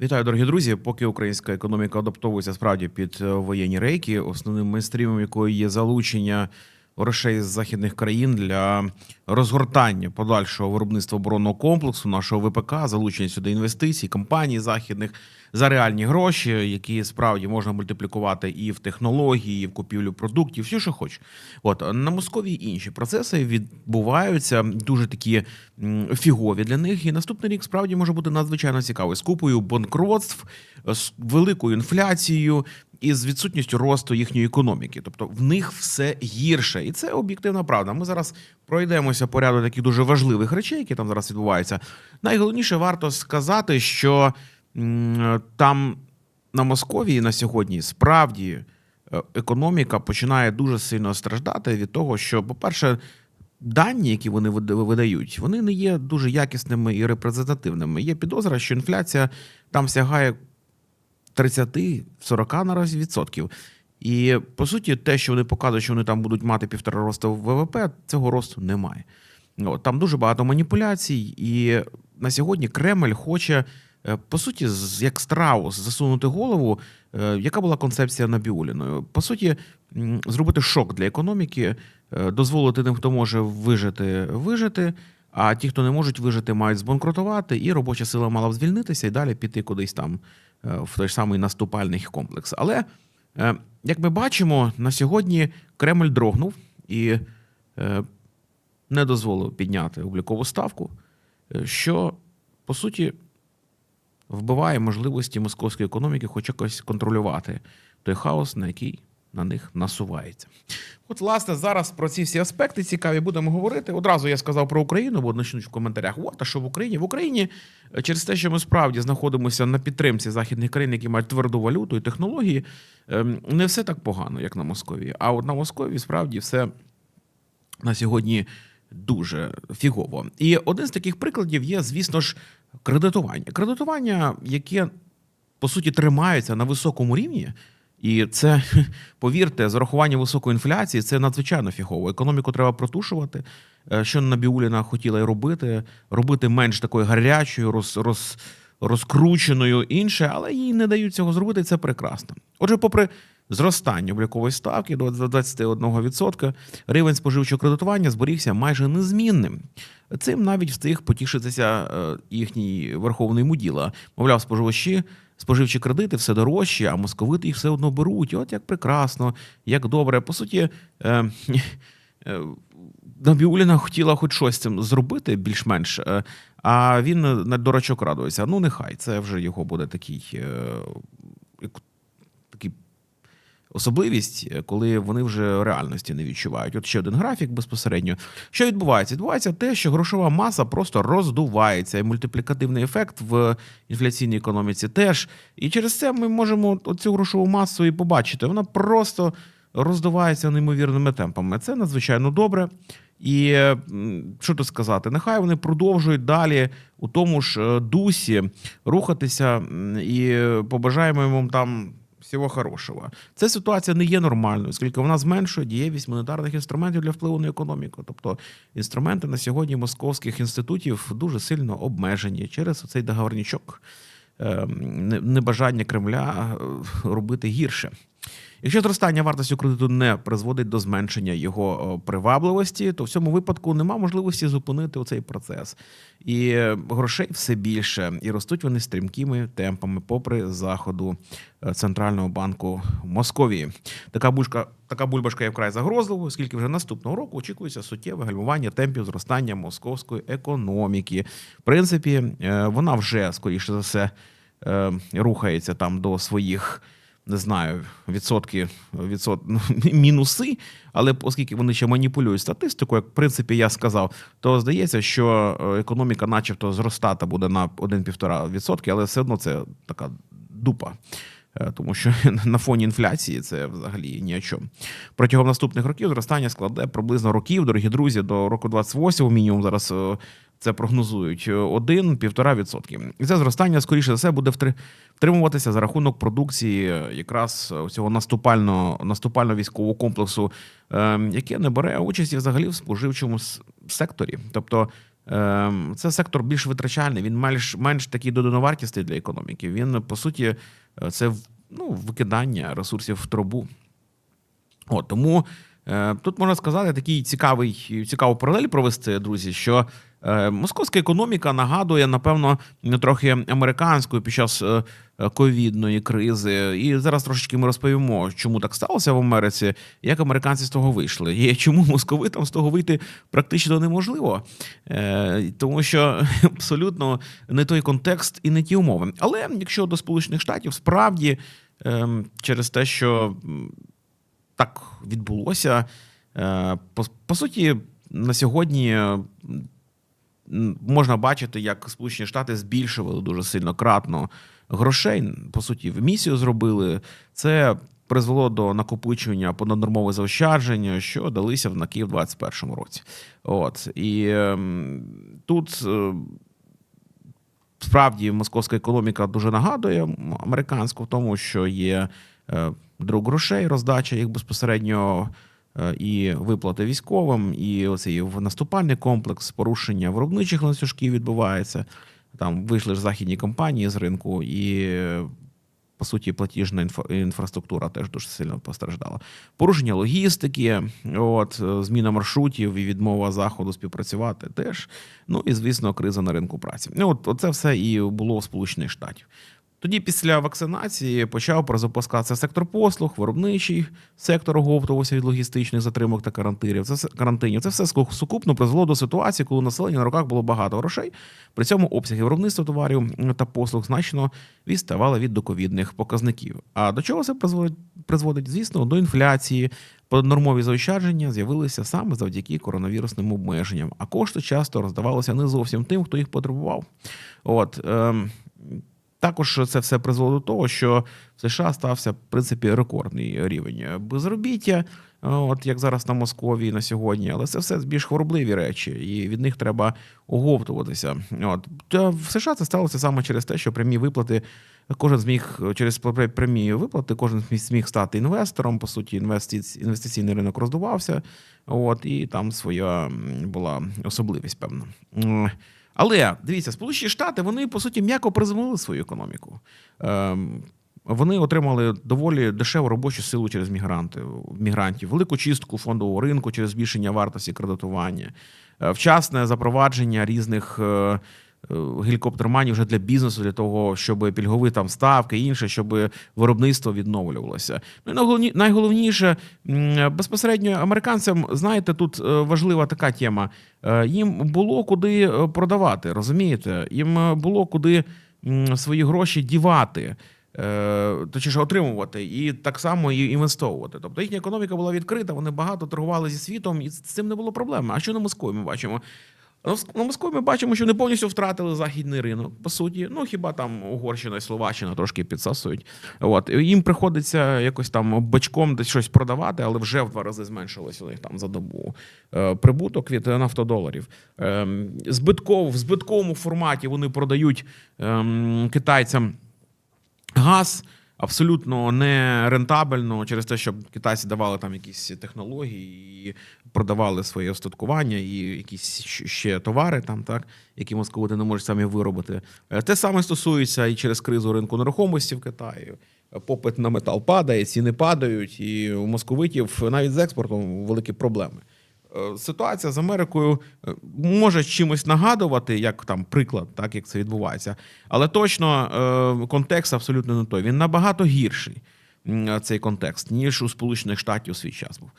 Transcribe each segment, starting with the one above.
Вітаю, дорогі друзі. Поки українська економіка адаптовується справді під е, воєнні рейки, основним мейнстрімом якої є залучення грошей з західних країн для розгортання подальшого виробництва оборонного комплексу, нашого ВПК, залучення сюди інвестицій, компаній західних за реальні гроші, які справді можна мультиплікувати і в технології, і в купівлю продуктів, все, що хоч. От на Московії інші процеси відбуваються дуже такі фігові для них. І наступний рік справді може бути надзвичайно цікавий з купою банкротств, з великою інфляцією і з відсутністю росту їхньої економіки. Тобто в них все гірше, і це об'єктивна правда. Ми зараз пройдемося по ряду таких дуже важливих речей, які там зараз відбуваються. Найголовніше варто сказати, що там на Московії на сьогодні справді е, економіка починає дуже сильно страждати від того, що, по-перше, дані, які вони видають, вони не є дуже якісними і репрезентативними. Є підозра, що інфляція там сягає 30-40 наразі відсотків. І по суті, те, що вони показують, що вони там будуть мати півтора росту ВВП, цього росту немає. Там дуже багато маніпуляцій, і на сьогодні Кремль хоче, е, по суті, як страус, засунути голову. Е, Яка була концепція Набіуліною? По суті, зробити шок для економіки, е, дозволити тим, хто може вижити, вижити. А ті, хто не можуть вижити, мають збанкрутувати, і робоча сила мала б звільнитися і далі піти кудись там в той самий наступальний комплекс. Але е, як ми бачимо, на сьогодні Кремль дрогнув і е, не дозволив підняти облікову ставку, е, що по суті вбиває можливості московської економіки хоч якось контролювати той хаос, на який на них насувається. От, власне, зараз про ці всі аспекти цікаві будемо говорити. Одразу я сказав про Україну, бо почнуть в коментарях. От, а що в Україні? В Україні е, через те, що ми справді знаходимося на підтримці західних країн, які мають тверду валюту і технології, ем, не все так погано, як на Московії. А от на Московії справді все на сьогодні дуже фігово. І один з таких прикладів є, звісно ж, кредитування. Кредитування, яке по суті тримається на високому рівні. І це, повірте, з урахуванням високої інфляції, це надзвичайно фігово. Економіку треба протушувати. Е, Що Набіуліна хотіла і робити, робити менш такою гарячою, роз, роз, розкрученою інше, але їй не дають цього зробити. і Це прекрасно. Отже, попри зростання облікової ставки до 21%, рівень споживчого кредитування зберігся майже незмінним. Цим навіть встиг потішитися е, їхній верховний муділа. Мовляв, споживачі. Споживчі кредити все дорожчі, а московити їх все одно беруть. От як прекрасно, як добре. По суті, е, е, Набіуліна хотіла хоч щось цим зробити більш-менш, е, а він на дурачок радується. Ну, нехай, це вже його буде такий, е, особливість, е, коли вони вже реальності не відчувають. От ще один графік безпосередньо. Що відбувається? Відбувається те, що грошова маса просто роздувається, і мультиплікативний ефект в інфляційній економіці теж. І через це ми можемо цю грошову масу і побачити. Вона просто роздувається неймовірними темпами. Це надзвичайно добре. І що тут сказати, нехай вони продовжують далі у тому ж е, дусі рухатися, і побажаємо їм там всього хорошого. Ця ситуація не є нормальною, оскільки вона зменшує дієвість монетарних інструментів для впливу на економіку. Тобто інструменти на сьогодні московських інститутів дуже сильно обмежені через цей договорничок е, небажання Кремля е, робити гірше. Якщо зростання вартості кредиту не призводить до зменшення його е, привабливості, то в цьому випадку нема можливості зупинити цей процес. І грошей все більше, і ростуть вони стрімкими темпами, попри заходу е, центрального банку Московії. Така бульшка, така бульбашка є вкрай загрозливою, оскільки вже наступного року очікується суттєве гальмування темпів зростання московської економіки. В принципі, е, вона вже скоріше за все рухається там до своїх. Не знаю, відсотки, відсот, ну, мінуси, але оскільки вони ще маніпулюють статистикою, як в принципі я сказав, то здається, що е, економіка, начебто, зростати буде на 1,5%, але все одно це така дупа. Е, Тому що на фоні інфляції це взагалі ні о чому. Протягом наступних років зростання складе приблизно років, дорогі друзі, до року 28 мінімум зараз е, це прогнозують 1-1,5%. І це зростання, скоріше за все, буде втримуватися за рахунок продукції е, якраз цього наступального наступально військового комплексу, е, яке не бере участі взагалі в споживчому секторі. Тобто ем, це сектор більш витрачальний, він менш, менш такий додановартістий для економіки. Він, по суті, е, це ну, викидання ресурсів в трубу. От, тому е, тут можна сказати такий цікавий, цікаву паралель провести, друзі, що московська економіка нагадує, напевно, трохи американську під час е, е, ковідної кризи. І зараз трошечки ми розповімо, чому так сталося в Америці, як американці з того вийшли, і чому московитам з того вийти практично неможливо, е, тому що абсолютно не той контекст і не ті умови. Але якщо до Сполучених Штатів справді е, через те, що так відбулося. Е, По, по суті, на сьогодні е, можна бачити, як Сполучені Штати збільшували дуже сильно кратно грошей. По суті, в місію зробили. Це призвело до накопичення понаднормових заощадження, що далися в на Київ в 2021 році. От і ем, тут. е, Справді московська економіка дуже нагадує американську в тому, що є е, друг грошей, роздача їх безпосередньо е, і виплати військовим, і оцей наступальний комплекс, порушення виробничих ланцюжків відбувається. Там вийшли ж західні компанії з ринку, і е, по суті платіжна інфра- інфраструктура теж дуже сильно постраждала. Порушення логістики, от е, зміна маршрутів і відмова заходу співпрацювати теж. Ну і звісно, криза на ринку праці. Ну, от оце все і було в Сполучених Штатів. Тоді, після вакцинації, почав перезапускатися сектор послуг, виробничий сектор оговтувався від логістичних затримок та карантинів. Це карантинів. Це все сукупно призвело до ситуації, коли населення на руках було багато грошей. При цьому обсяги виробництва товарів та послуг значно відставали від доковідних показників. А до чого це призводить? Призводить, звісно, до інфляції. Нормові заощадження з'явилися саме завдяки коронавірусним обмеженням, а кошти часто роздавалися не зовсім тим, хто їх потребував. От ем, також це все призвело до того, що в США стався в принципі рекордний рівень безробіття, е, от як зараз на Московії на сьогодні, але це все більш хворобливі речі, і від них треба оговтуватися. От в США це сталося саме через те, що прямі виплати. Кожен зміг через прямі виплати, кожен зміг- стати інвестором. По суті, інвестиці- інвестиційний ринок роздувався. От і там своя була особливість, певна. Але дивіться, Сполучені Штати вони по суті м'яко приземлили свою економіку. Ем, Вони отримали доволі дешеву робочу силу через мігранти, мігрантів, велику чистку фондового ринку через збільшення вартості кредитування, е, вчасне запровадження різних. Е, Гелікоптерманів вже для бізнесу, для того, щоб пільгові там ставки інше, щоб виробництво відновлювалося. Ну і найголовні- найголовніше безпосередньо американцям, знаєте, тут е, важлива така тема. Е, Їм було куди продавати, розумієте? Їм було куди свої гроші дівати. Точніше, отримувати і так само і інвестовувати. Тобто їхня економіка була відкрита, вони багато торгували зі світом, і з цим не було проблеми. А що на Москві ми бачимо? На Моск- ми бачимо, що вони повністю втратили західний ринок. По суті, ну хіба там Угорщина і Словаччина трошки підсасують. От їм приходиться якось там бачком десь щось продавати, але вже в два рази зменшилось у них там за добу е, прибуток від нафтодоларів. Ем, Збитков в збитковому форматі вони продають ем, китайцям газ. Абсолютно не рентабельно через те, що китайці давали там якісь технології і продавали своє остаткування і якісь ще товари, там так які московити не можуть самі виробити. Е, Те саме стосується і через кризу ринку нерухомості в Китаї. Попит на метал падає, ціни падають, і у московитів навіть з експортом великі проблеми. Е, Ситуація з Америкою е, може чимось нагадувати, як там приклад, так як це відбувається, але точно е, контекст абсолютно не той. Він набагато гірший. Цей контекст, ніж у Сполучених Штатів у свій час був.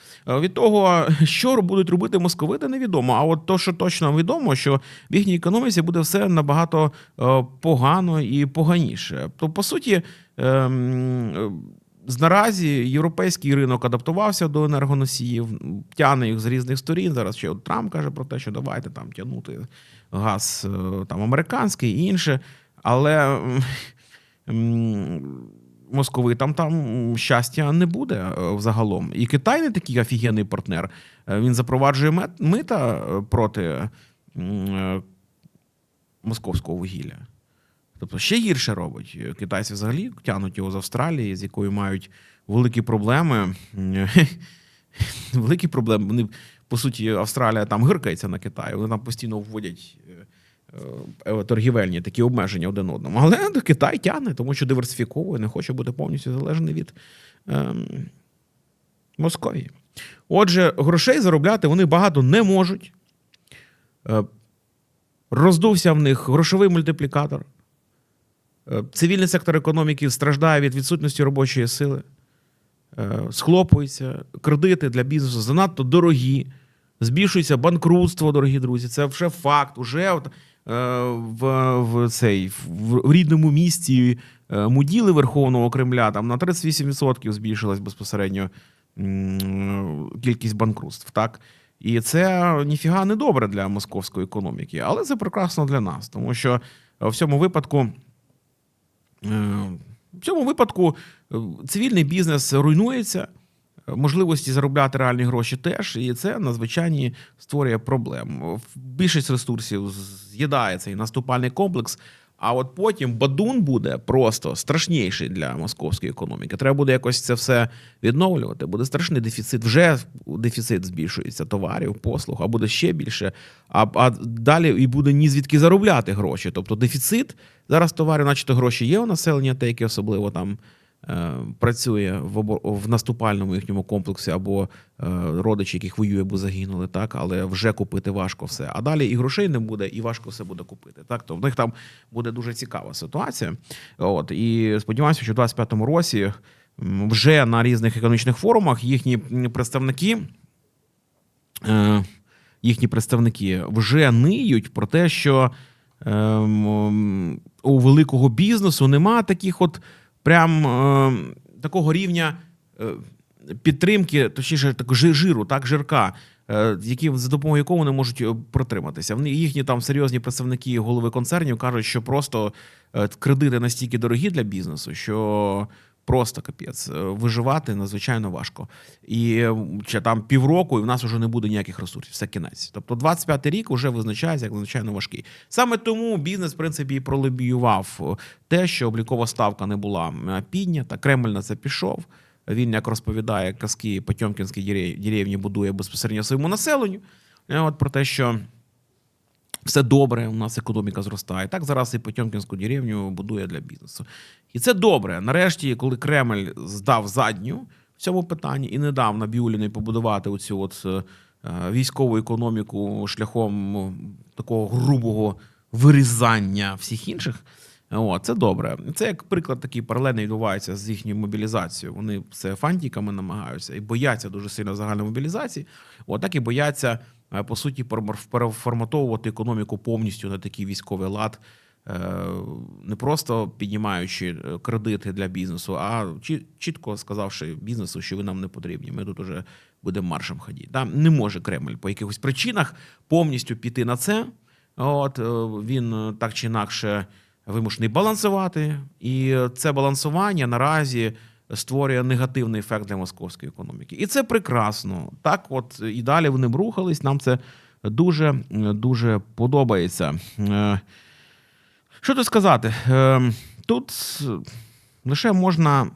Від того, що будуть робити московити, невідомо. А от то, що точно відомо, що в їхній економіці буде все набагато погано і поганіше. То, по суті, ем, наразі європейський ринок адаптувався до енергоносіїв, тягне їх з різних сторін. Зараз ще от Трамп каже про те, що давайте там тягнути газ е, там американський і інше. Але московитам там щастя не буде е, взагалом. І Китай не такий офігенний партнер. Е, Він запроваджує мита проти московського вугілля. Тобто ще гірше робить. Китайці взагалі тягнуть його з Австралії, з якою мають великі проблеми. Великі проблеми. Вони по суті, Австралія там гиркається на Китай, вони там постійно вводять. е, е, Торгівельні такі обмеження один одному. Але Китай тягне, тому що диверсифіковує, не хоче бути повністю залежний від ем, Московії. Отже, грошей заробляти вони багато не можуть. Е, Роздувся в них грошовий мультиплікатор. Е, Цивільний сектор економіки страждає від відсутності робочої сили, Е, схлопується, кредити для бізнесу занадто дорогі, збільшується банкрутство, дорогі друзі. Це вже факт. Уже от, е, в, в, цей, в рідному місті муділи Верховного Кремля там на 38% збільшилась безпосередньо кількість банкрутств. Так? І це ніфіга не добре для московської економіки, але це прекрасно для нас, тому що в цьому випадку. Е, В цьому випадку е, цивільний бізнес руйнується, е, можливості заробляти реальні гроші теж, і це надзвичайно створює проблем. Більшість ресурсів з'їдає цей наступальний комплекс. А от потім бадун буде просто страшніший для московської економіки. Треба буде якось це все відновлювати. Буде страшний дефіцит. Вже дефіцит збільшується товарів, послуг, а буде ще більше. А, а далі і буде ні звідки заробляти гроші. Тобто дефіцит зараз товарів, начебто гроші є у населення, те, які особливо там працює в, обо- в наступальному їхньому комплексі, або е, родичі, яких воює, або загинули, так, але вже купити важко все. А далі і грошей не буде, і важко все буде купити. Так, то в них там буде дуже цікава ситуація. От і сподіваюся, що в 25-му році вже на різних економічних форумах їхні представники. Е, їхні представники вже ниють про те, що ем, у великого бізнесу нема таких от прям е, такого рівня е, підтримки, точніше, так, жиру, так, жирка, е, які, за допомогою якого вони можуть е, протриматися. Вони їхні там серйозні представники голови концернів кажуть, що просто е, кредити настільки дорогі для бізнесу, що просто капець. Е, Виживати надзвичайно важко. І е, ще там півроку, і в нас вже не буде ніяких ресурсів. Все кінець. Тобто 25-й рік вже визначається як надзвичайно важкий. Саме тому бізнес, в принципі, і пролобіював е, те, що облікова ставка не була е, піднята. Кремль на це пішов. Він, як розповідає казки Потьомкінській дерев- деревні, будує безпосередньо своєму населенню. Е, От про те, що все добре, у нас економіка зростає. Так зараз і Потьомкінську деревню будує для бізнесу. І це добре. Нарешті, коли Кремль здав задню в цьому питанні і не дав Набіуліної побудувати оцю от е, військову економіку шляхом е, такого грубого вирізання всіх інших. О, це добре. Це як приклад такий паралельний відбувається з їхньою мобілізацією. Вони це фантиками намагаються і бояться дуже сильно загальної мобілізації. От так і бояться, по суті, переформатовувати економіку повністю на такий військовий лад, е, не просто піднімаючи е, кредити для бізнесу, а чітко сказавши бізнесу, що ви нам не потрібні. Ми тут уже будемо маршем ходити. Там не може Кремль по якихось причинах повністю піти на це. От е, він е, так чи інакше вимушений балансувати, і це балансування наразі створює негативний ефект для московської економіки. І це прекрасно. Так, от і далі вони б рухались. Нам це дуже дуже подобається. Е, Що тут сказати? Е, Тут лише можна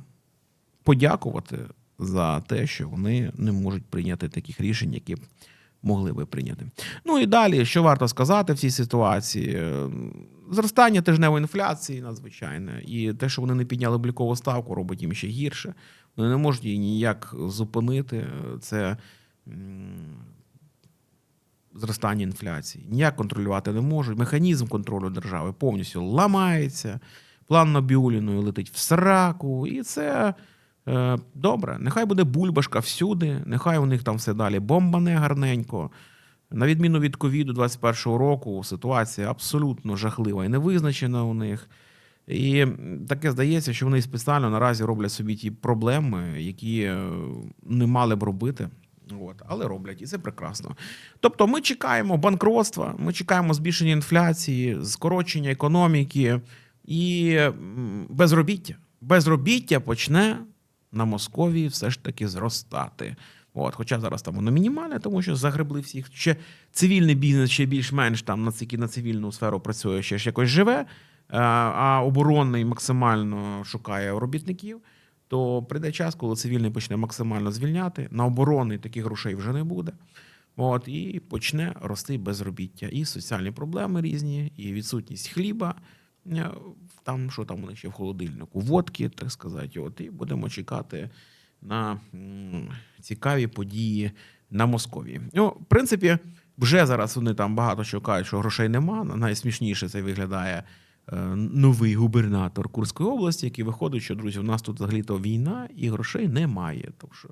подякувати за те, що вони не можуть прийняти таких рішень, які б могли би прийняти. Ну і далі, що варто сказати в цій ситуації? Зростання тижневої інфляції надзвичайне, і те, що вони не підняли облікову ставку, робить їм ще гірше. Вони не можуть її ніяк зупинити. Це зростання інфляції. Ніяк контролювати не можуть. Механізм контролю держави повністю ламається. План Набіуліною летить в сраку, і це е, добре. Нехай буде бульбашка всюди, нехай у них там все далі бомбане гарненько. На відміну від ковіду 21-го року, ситуація абсолютно жахлива і невизначена у них. І таке здається, що вони спеціально наразі роблять собі ті проблеми, які е, не мали б робити. От, але роблять, і це прекрасно. Тобто, ми чекаємо банкротства, ми чекаємо збільшення інфляції, скорочення економіки і безробіття. Безробіття почне на Московії все ж таки зростати. От, хоча зараз там воно мінімальне, тому що загребли всіх. Ще цивільний бізнес ще більш-менш там на ці- на цивільну сферу працює, ще ж якось живе, е, а оборонний максимально шукає робітників. То прийде час, коли цивільний почне максимально звільняти. На оборонний таких грошей вже не буде. От, і почне рости безробіття. І соціальні проблеми різні, і відсутність хліба. е, Там, що там у них ще в холодильнику, водки, так сказати. От, і будемо чекати на цікаві події на Московії. Ну, в принципі, вже зараз вони там багато що кажуть, що грошей нема. Найсмішніше це виглядає е, новий губернатор Курської області, який виходить, що друзі, у нас тут взагалі-то війна і грошей немає. Так що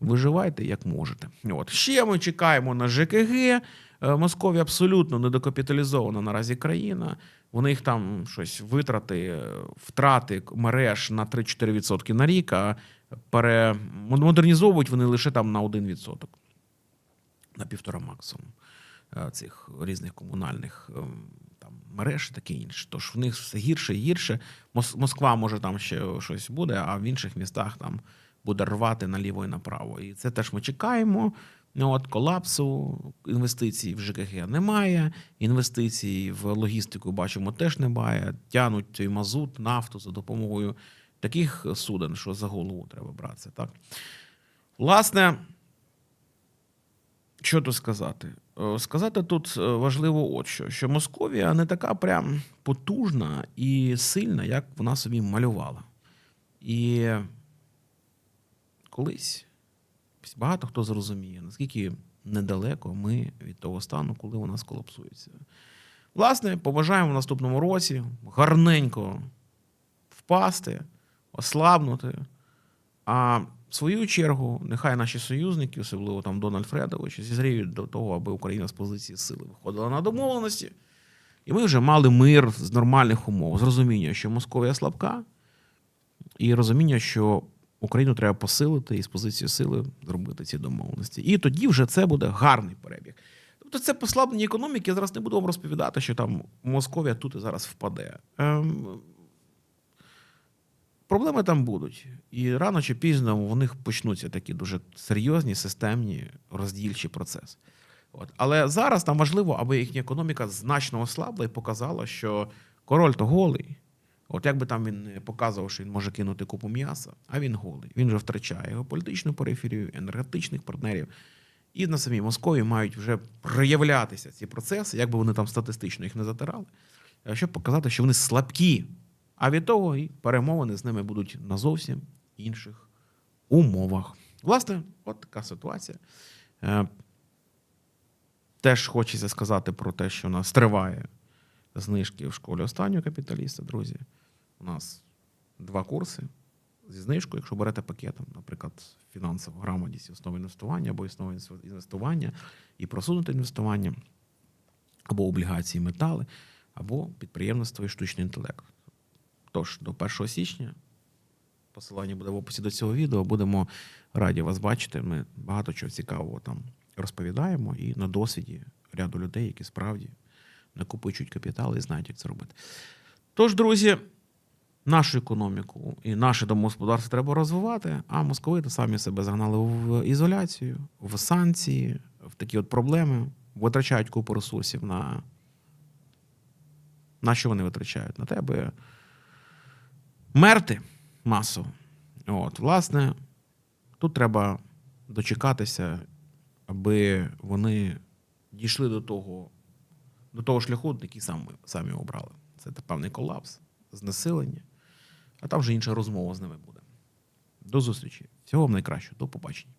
виживайте як можете. От ще ми чекаємо на ЖКГ. Е, Московія абсолютно недокапіталізована наразі країна. У них там щось витрати, втрати мереж на 3-4% на рік, а пере... модернізовують вони лише там на 1%. На півтора максимум е, цих різних комунальних ем, там мереж таке інше. Тож в них все гірше і гірше. Мос- Москва може там ще щось буде, а в інших містах там буде рвати наліво і направо. І це теж ми чекаємо. Ну, От колапсу інвестицій в ЖКГ немає. Інвестицій в логістику бачимо теж немає. Тянуть цей мазут, нафту за допомогою таких суден, що за голову треба братися. Так? Власне, що тут сказати? Е, Сказати тут е, важливо от що, що Московія не така прям потужна і сильна, як вона собі малювала. І колись багато хто зрозуміє, наскільки недалеко ми від того стану, коли вона сколапсується. Власне, побажаємо в наступному році гарненько впасти, ослабнути. А в свою чергу, нехай наші союзники, особливо там Дональд Фредович, зізріють до того, аби Україна з позиції сили виходила на домовленості. І ми вже мали мир з нормальних умов, з розуміння, що Московія слабка, і розуміння, що Україну треба посилити і з позиції сили зробити ці домовленості. І тоді вже це буде гарний перебіг. Тобто це послаблення економіки. Я зараз не буду вам розповідати, що там Московія тут і зараз впаде. Ем, Проблеми там будуть. І рано чи пізно в них почнуться такі дуже серйозні, системні роздільчі процеси. От. Але зараз там важливо, аби їхня економіка значно ослабла і показала, що король то голий. От як би там він показував, що він може кинути купу м'яса, а він голий. Він вже втрачає його політичну периферію, енергетичних партнерів. І на самій Москові мають вже проявлятися ці процеси, як би вони там статистично їх не затирали, е, щоб показати, що вони слабкі. А від того і перемовини з ними будуть на зовсім інших умовах. Власне, от така ситуація. Е, Теж хочеться сказати про те, що у нас триває знижки в школі останнього капіталіста, друзі. У нас два курси зі знижкою, якщо берете пакетом, наприклад, фінансова грамотність, основи інвестування або основи інвестування і просунуте інвестування, або облігації метали, або підприємництво і штучний інтелект. Тож, до 1 січня, посилання буде в описі до цього відео, будемо раді вас бачити. Ми багато чого цікавого там розповідаємо і на досвіді ряду людей, які справді накопичують капітал і знають, як це робити. Тож, друзі, нашу економіку і наше домогосподарство треба розвивати, а московити самі себе загнали в ізоляцію, в санкції, в такі от проблеми, витрачають купу ресурсів на. На що вони витрачають? На те, аби мерти масово. От, власне, тут треба дочекатися, аби вони дійшли до того, до того шляху, який самі, самі обрали. Це певний колапс, знесилення, а там вже інша розмова з ними буде. До зустрічі. Всього вам найкращого. До побачення.